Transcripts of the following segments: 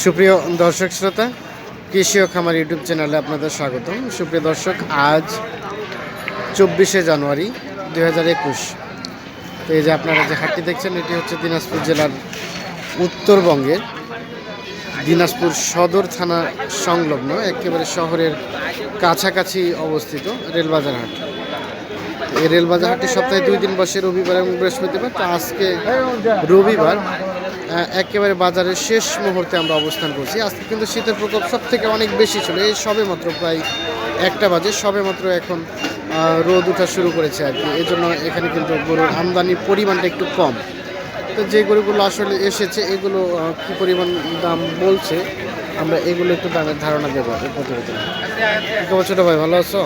সুপ্রিয় দর্শক শ্রোতা, কৃষি ও খামার ইউটিউব চ্যানেলে আপনাদের স্বাগতম। সুপ্রিয় দর্শক, আজ চব্বিশে জানুয়ারি দুই হাজার একুশ। তো এই যে আপনারা যে হাটটি দেখছেন, এটি হচ্ছে দিনাজপুর জেলার উত্তরবঙ্গের দিনাজপুর সদর থানা সংলগ্ন, একেবারে শহরের কাছাকাছি অবস্থিত রেলবাজার হাট। এই রেলবাজার হাটটি সপ্তাহে দুই দিন বসে, রবিবার এবং বৃহস্পতিবার। তো আজকে রবিবার একেবারে বাজারের শেষ মুহূর্তে আমরা অবস্থান করছি। আজকে কিন্তু শীতের প্রকোপ সব থেকে অনেক বেশি ছিল। এই সবে মাত্র প্রায় একটা বাজে। সবে মাত্র এখন রোদ ওঠা শুরু করেছে আর কি। এই জন্য এখানে কিন্তু গরুর আমদানির পরিমাণটা একটু কম। তো যে গরুগুলো আসলে এসেছে, এগুলো কী পরিমাণ দাম বলছে, আমরা এগুলো একটু দামের ধারণা দেবো প্রতিবেদনে। ছোটো ভাই? ভালো আছো?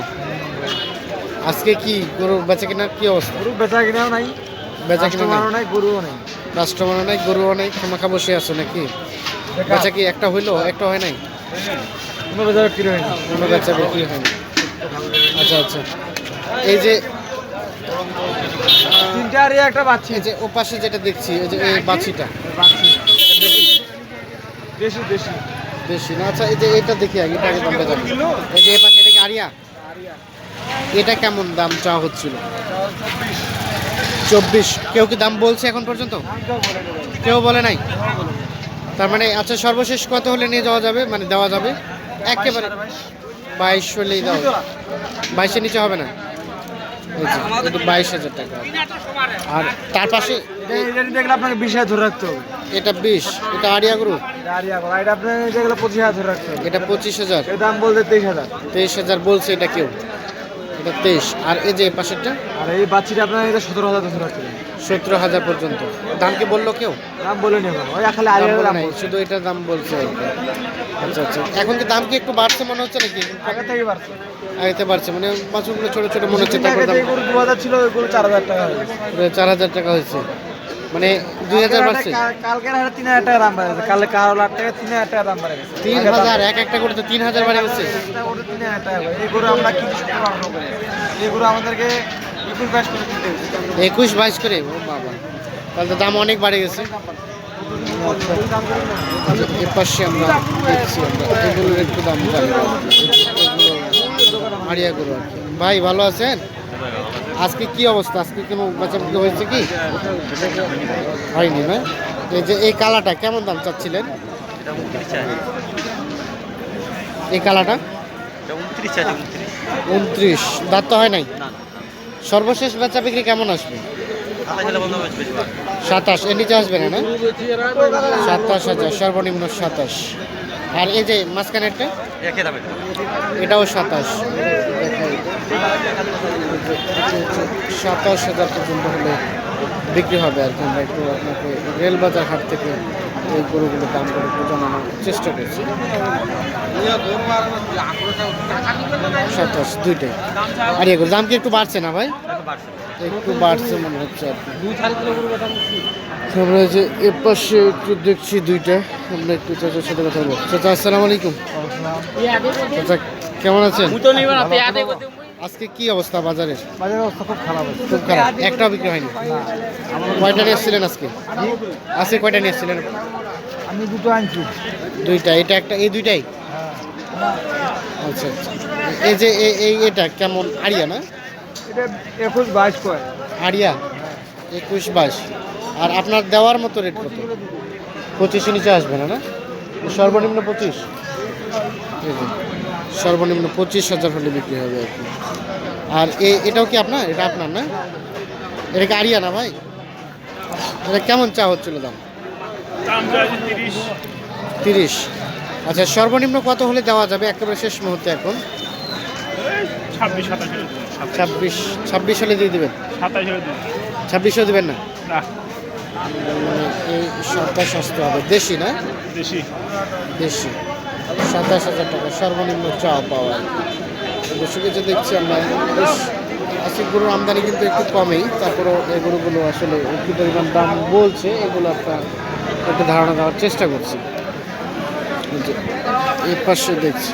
আজকে কি গরু বেচা কিনার কি অবস্থা? গরু বেচা কিনাও নাই। বেচা কিনা নাই? গরুও নাই। কাস্টমারও নাই গরুও নাই খামাখা বসে আছো নাকি? বেচা কি একটা হইল? একটা হয় নাই? কোনো বেচা বিক্রি হয়নি কোনো বেচা বিক্রি হয়নি আচ্ছা আচ্ছা। এই যে তিনটা আর একটা বাচ্চি। এই যে ও পাশে যেটা দেখছি এই যে এই দেশি দেশি। না? আচ্ছা এই যে এটা দেখি আগে এটা আগে দামটা জানি। এই যে এই পাশে এটা কি আরিয়া? এটা কেমন দাম চাওয়া হচ্ছিল? চব্বিশ। কেউ কি দাম বলছে এখন পর্যন্ত? কেউ বলে নাই? তার মানে আচ্ছা সর্বশেষ কত হলে নিয়ে যাওয়া যাবে? মানে দেওয়া যাবে? একেবারে বাইশ হলেই দাও বাইশের নিচে হবে না? বাইশ হাজার টাকা। আর তার পাশে আপনাকে বিশ হাজার ধরে রাখতে হবে। এটা বিশ এটা আরিয়া গ্রুপ এটা পঁচিশ হাজার ধরে রাখতে হবে। এটা পঁচিশ হাজার? দাম বলতে তেইশ হাজার। তেইশ হাজার বলছে এটা কেউ। এটা তেইশ। আর এই যে পাশেরটা? আর এই বাচ্চিটা আপনার এটা সতেরো হাজার দুশো টাকা সতেরো হাজার পর্যন্ত। দাম কি বলল কেউ? দাম বলে নেব ওই খালি আর দাম। শুধু এটার দাম বলছে। আচ্ছা আচ্ছা। এখন কি দাম কি একটু বাড়ছে মনে হচ্ছে নাকি? আগে থেকে বাড়ছে। আগেতে বাড়ছে মানে বাছুরগুলো ছোট ছোট মনে হচ্ছে তারপর আগে দাম দু হাজার ছিল ওইগুলো চার হাজার টাকা চার হাজার টাকা হয়েছে। মানে দুই হাজার বাড়ছে। কালকের হাটে তিন হাজার টাকা দাম বাড়ে গেছে। কালকে কারও লাখ টাকা তিন হাজার টাকা দাম বাড়ে গেছে। তিন হাজার এক একটা করে তো তিন হাজার বাড়ে গেছে। এটা তিন হাজার টাকা এই গরু আমরা কিনতে শুনতে পারব এই গরু আমাদেরকে একুশ বাইশ করে কিনতে হচ্ছে একুশ বাইশ করে? ও বাবা। তাহলে তো দাম অনেক বাড়ে গেছে। আচ্ছা, এর পাশে আমরা দেখছি আমরা। এগুলোর একটু দাম এগুলো আড়িয়া গরু আর কি। ভাই ভালো আছেন? আজকে কি অবস্থা? আজকে কোনো বাচ্চাবুকি হয়েছে কি? হয়নি না? এই যে এই কালাটা কেমন দাম চাচ্ছিলেন? এই কালাটা? উনত্রিশ। দাঁত তো হয় নাই? সর্বশেষ বেচা বিক্রি কেমন আসবে? সাতাশ। এর নিচে আসবে না না? সাতাশ হাজার। সর্বনিম্ন সাতাশ। আর এই যে মাঝখানেরটা? এটাও সাতাশ। সাতাশ হাজার পর্যন্ত হলে বিক্রি হবে আর কি। আমরা একটু আপনাকে রেলবাজার হাট থেকে এই গরুগুলোর দাম করে জানানোর চেষ্টা করছি। সাতাশ, দুইটাই। আর এগুলো দাম কি একটু বাড়ছে না ভাই? একটু বাড়ছে মনে হচ্ছে আর কি। আমরা যে এ পাশে একটু দেখছি দুইটা। আমরা একটু চাচার সাথে কথা বলব। চাচা, আসসালামু আলাইকুম। চাচা, কেমন আছেন? আজকে কি অবস্থা বাজারের বাজারের অবস্থা খুব খারাপ আছে। খুব খারাপ। একটাও বিক্রি হয়নি? কয়টা নিয়ে এসেছিলেন আজকে? আজকে কয়টা নিয়ে এসেছিলেন? আমি দুটো আনছি। দুইটা। এটা একটা এই দুইটাই? আচ্ছা আচ্ছা। এই যে এই এটা কেমন? আড়িয়া না? এটা একুশ বাইশ কয় আরিয়া একুশ বাইশ। আর আপনার দেওয়ার মতো রেট কত? পঁচিশের নিচে আসবে না না? সর্বনিম্ন পঁচিশ? এই যে, সর্বনিম্ন পঁচিশ হাজার হলে বিক্রি হবে আর কি। আর এ- এটাও কি আপনার? এটা আপনার না? এটা আরিয়া না ভাই? এটা কেমন চা হচ্ছিল দাম? তিরিশ। আচ্ছা সর্বনিম্ন কত হলে দেওয়া যাবে? একেবারে শেষ মুহূর্তে এখন। ছাব্বিশ ছাব্বিশ হলে দিয়ে দেবেন? ছাব্বিশও দেবেন না? মানে এই সাতাশ সস্তা হবে। দেশি না? বেশি দেশি। সাতাশ হাজার টাকা সর্বনিম্ন চা পাওয়া দর্শকের যে দেখছি আমরা বেশ আজকে গরুর আমদানি কিন্তু একটু কমেই তারপরেও এই গরুগুলো আসলে একটু পরিমাণ দাম বলছে এগুলো আপনার একটু ধারণা দেওয়ার চেষ্টা করছি। এর পাশে দেখছি।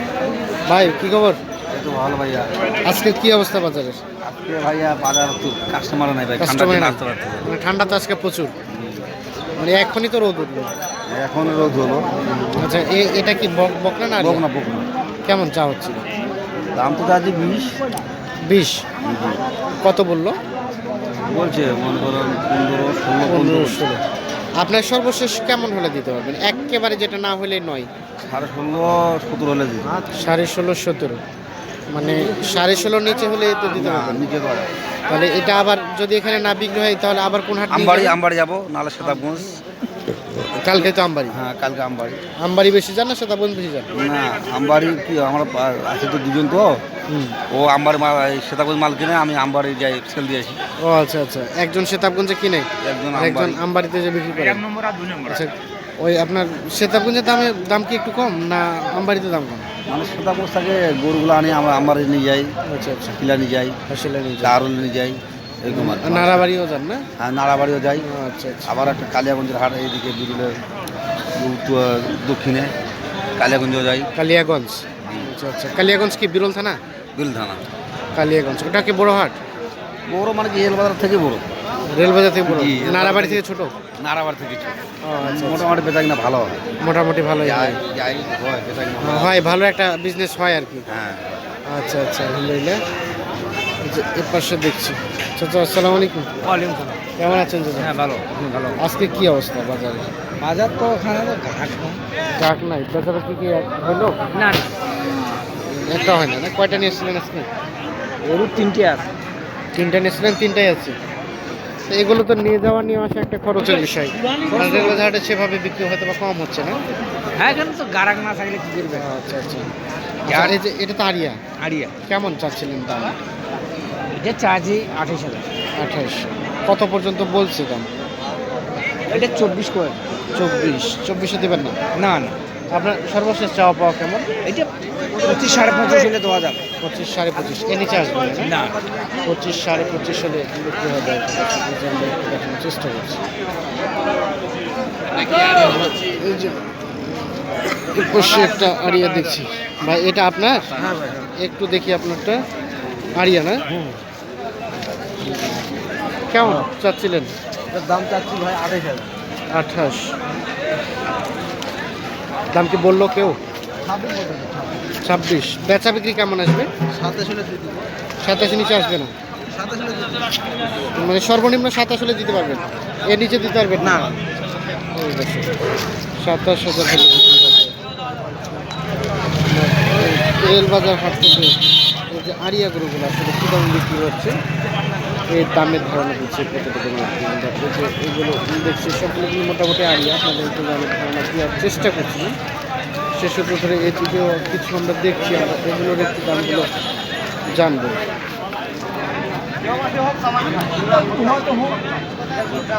ভাই কি খবর? তো ভালো ভাইয়া। আজকে কি অবস্থা বাজারের? আজকে ভাইয়া বাজার তো কাস্টমার নাই ভাই কাস্টমার মানে ঠান্ডা তো আজকে প্রচুর। মানে এখনই তো রোদ উঠল। এখন রোদ হলো। আচ্ছা এটা কি বক- বকনা না? বকনা বকনা। কেমন চা হচ্ছিল দাম তো চাচ্ছি বিশ। বিশ? কত বলল? বলছে মনে করেন পনেরো ষোলো পনেরো ষোলো। আপনার সর্বশেষ কেমন হলে দিতে পারবেন? একেবারে যেটা না হলে নয়। সাড়ে ষোলো সতেরো হলে দিই সাড়ে ষোলো সতেরো মানে সাড়ে ষোলোর নিচে হলে তো দিতে পারবেন। নিচে তাহলে এটা আবার যদি এখানে না বিক্রি হয় তাহলে আবার কোন হাট আমবাড়ি? আমবাড়ি যাব নাহলে সেতাবগঞ্জ কালকে তো আমবাড়ি? হ্যাঁ কালকে আমবাড়ি। আমবাড়ি বেশি যান না সেতাবগঞ্জ বেশি যান? না আমবাড়ি কি আমরা আছে তো দুজন তো। ও আমবাড়ি মাল সেতাবগঞ্জ মাল কিনে আমি আমবাড়ি যাই সেল দিয়ে আসি। ও আচ্ছা আচ্ছা। একজন সেতাবগঞ্জে কিনে? একজন একজন আমবাড়িতে যে বিক্রি করে? এক নম্বর আর দুই নম্বর। আচ্ছা ওই আপনার সেতাবগঞ্জের দামে দাম কি একটু কম না আমবাড়িতে দাম কম? মানে সেতাবগঞ্জ থেকে গরুগুলো আনি আমরা আমবাড়ি নিয়ে যাই আচ্ছা আচ্ছা। কিলা নিয়ে যাই আসলে নিয়ে যান। চারুল নিয়ে যাই। এরকম আর নাড়াবাড়িও যান না? হ্যাঁ নাড়াবাড়িও যাই। আচ্ছা আচ্ছা। আবার একটা কালিয়াগঞ্জের হাট এইদিকে বিরুলের দক্ষিণে কালিয়াগঞ্জও যাই। কালিয়াগঞ্জ? আচ্ছা আচ্ছা। কালিয়াগঞ্জ কি বিরল থানা? বিল থানা। কালিয়াগঞ্জ। ওটা কি বড় হাট? বড় মানে কি এলবাজার থেকে বড়। রেলবাজার থেকে বড়? নাড়াবাড়ি থেকে ছোট? নাড়াবার থেকে ছোট। আচ্ছা মোটামুটি বেচা কিনা ভালো হয়। মোটামুটি যাই হয়। হয় ভালো হ্যাঁ, হয় ভালো একটা বিজনেস হয় আর কি। হ্যাঁ। আচ্ছা আচ্ছা আলহামদুলিল্লাহ। এর পাশে দেখছি। চাচা আসসালামু আলাইকুম। ওয়ালাইকুম সালাম। কেমন আছেন চাচা? হ্যাঁ ভালো ভালো? আজকে কি অবস্থা বাজারে? বাজার তো ওখানে তো ঘাট ডাক নাই। বেচারা কি কি হলো? না একটা হয় না না? কয়টা নিয়েছিলেন আজকে? গরু তিনটে আছে। তিনটা নিয়েছিলেন তিনটাই আছে। তো এগুলো তো নিয়ে যাওয়া নিয়ে আসা একটা খরচের বিষয়। রেগুলার সেভাবে বিক্রি হয়তো বা কম হচ্ছে না? হ্যাঁ এখানে তো গারাক না থাকলে কি করবে আচ্ছা আচ্ছা। আর যে এটা তো আরিয়া। আরিয়া। কেমন চাচ্ছিলেন দাম? এটা চার্জি আঠাশ হাজার। আঠাশ কত পর্যন্ত বলছে দাম? এটা চব্বিশ করে। চব্বিশ। চব্বিশে দেবেন না? না না। আপনার সর্বশেষ চাওয়া পাওয়া কেমন? এটা পঁচিশ সাড়ে পঁচিশ হলে দেওয়া যাবে। পঁচিশ সাড়ে পঁচিশ। এ নিচে আসবে না? পঁচিশ সাড়ে পঁচিশ হলে বিক্রি যে দেখানোর চেষ্টা করছি। এই যে একটা আরিয়া দেখছি। ভাই এটা আপনার? হ্যাঁ একটু দেখি আপনারটা। আরিয়া না? কেমন চাচ্ছিলেন? দাম চাচ্ছি ভাই আঠাশ হাজার। আঠাশ। দাম কি বলল কেউ? ছাব্বিশ বেচা বিক্রি কেমন আসবে? সাতাশ নিচে আসবে না? মানে সর্বনিম্ন সাতাশ হলে দিতে পারবেন? এর নিচে দিতে পারবেন না? সাতাশ হাজার। এই রেলবাজার হাট থেকে এই যে আরিয়া গরুগুলো আসলে কী দাম বিক্রি হচ্ছে? এই দামের ধারণা দিচ্ছে যে এগুলো দেখছি সবগুলো কিন্তু মোটামুটি আরিয়া আপনাদের একটু দামের ধারণা দেওয়ার চেষ্টা করছি। সে সূত্র ধরে এদিকেও কিছু আমরা দেখছি আমরা এগুলোর একটু দামগুলো জানব।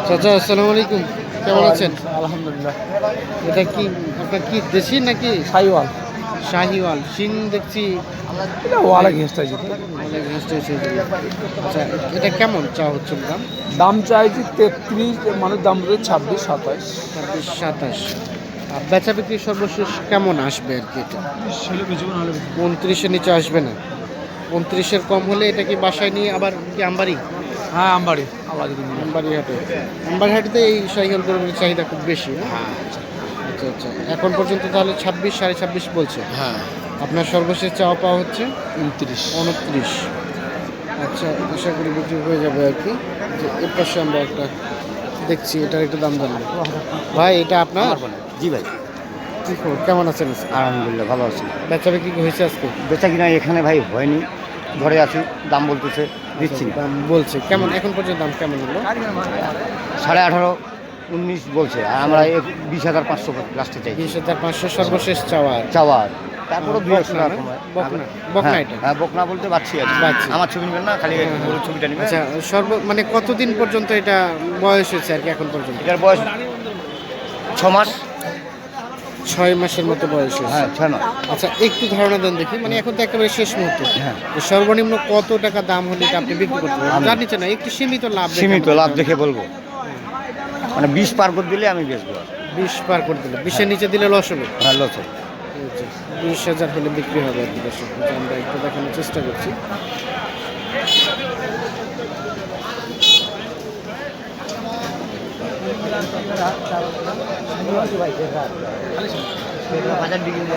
চাচা আসসালামু আলাইকুম। কেমন আছেন? আলহামদুলিল্লাহ। এটা কি আপনার কি দেশি নাকি? সাইওয়াল। শাহিওয়াল সিং দেখছি এটা ওয়ালা ঘেসটা যেতে। আচ্ছা এটা কেমন চা হচ্ছে দাম? দাম চাইছি তেত্রিশ মানে দাম বলছে ছাব্বিশ সাতাশ ছাব্বিশ সাতাশ আর বেচা বিক্রি সর্বশেষ কেমন আসবে আর কি এটা? উনত্রিশের নিচে আসবে না। উনত্রিশের কম হলে এটা কি বাসায় নিয়ে আবার কি আমবাড়ি হ্যাঁ আমবাড়ি আমবাড়ি আমবাড়ি হাটে আমবাড়ি হাটেতে এই সাইকেল চাহিদা খুব বেশি হ্যাঁ? আচ্ছা আচ্ছা। এখন পর্যন্ত তাহলে ছাব্বিশ সাড়ে ছাব্বিশ বলছে? হ্যাঁ। আপনার সর্বশেষ চাওয়া পাওয়া হচ্ছে? উনত্রিশ। উনত্রিশ। আচ্ছা আশা করি বিক্রি হয়ে যাবে আর কি। যে এর পাশে আমরা একটা দেখছি এটার একটু দাম জানব। ভাই এটা আপনার? জি ভাই। কি খবর? কেমন আছেন? আলহামদুলিল্লাহ ভালো আছি। বেচা বিক্রি হয়েছে আজকে? বেচা কিনা এখানে ভাই হয়নি। ঘরে আছি দাম বলতেছে দিচ্ছি দাম বলছে। কেমন এখন পর্যন্ত দাম কেমন হলো? সাড়ে আঠারো উনিশ বলছে আর আমরা বিশ হাজার পাঁচশো লাস্টে চাই বিশ হাজার পাঁচশো সর্বশেষ চাওয়া। আর চাওয়ার। তারপরে দুই একশো টাকা হ্যাঁ, বকনা বলতে পারছি। আমার ছবি নেবেন না খালি হ্যাঁ, হ্যাঁ। ছবিটা নেবেন। আচ্ছা সর্ব মানে কতদিন পর্যন্ত এটা বয়স হয়েছে আর কি এখন পর্যন্ত? এটার বয়স ছ মাস। ছয় মাসের মতো বয়স হ্যাঁ ছয় মাস। আচ্ছা একটু ধারণা দেন দেখি। মানে এখন তো একেবারে শেষ মুহূর্ত। হ্যাঁ। সর্বনিম্ন কত টাকা দাম হলে এটা আপনি বিক্রি করতে পারবেন? নিচে না একটু সীমিত লাভ সীমিত লাভ দেখে বলব। মানে বিশ পার করে দিলে আমি বেচবো বিষ বিশ পার করে দিলে। বিশের নিচে দিলে লস হবে হ্যাঁ লস হবে। বিশ হাজার হলে বিক্রি হবে আর কি আমরা একটু দেখানোর চেষ্টা করছি। বাজার বিক্রি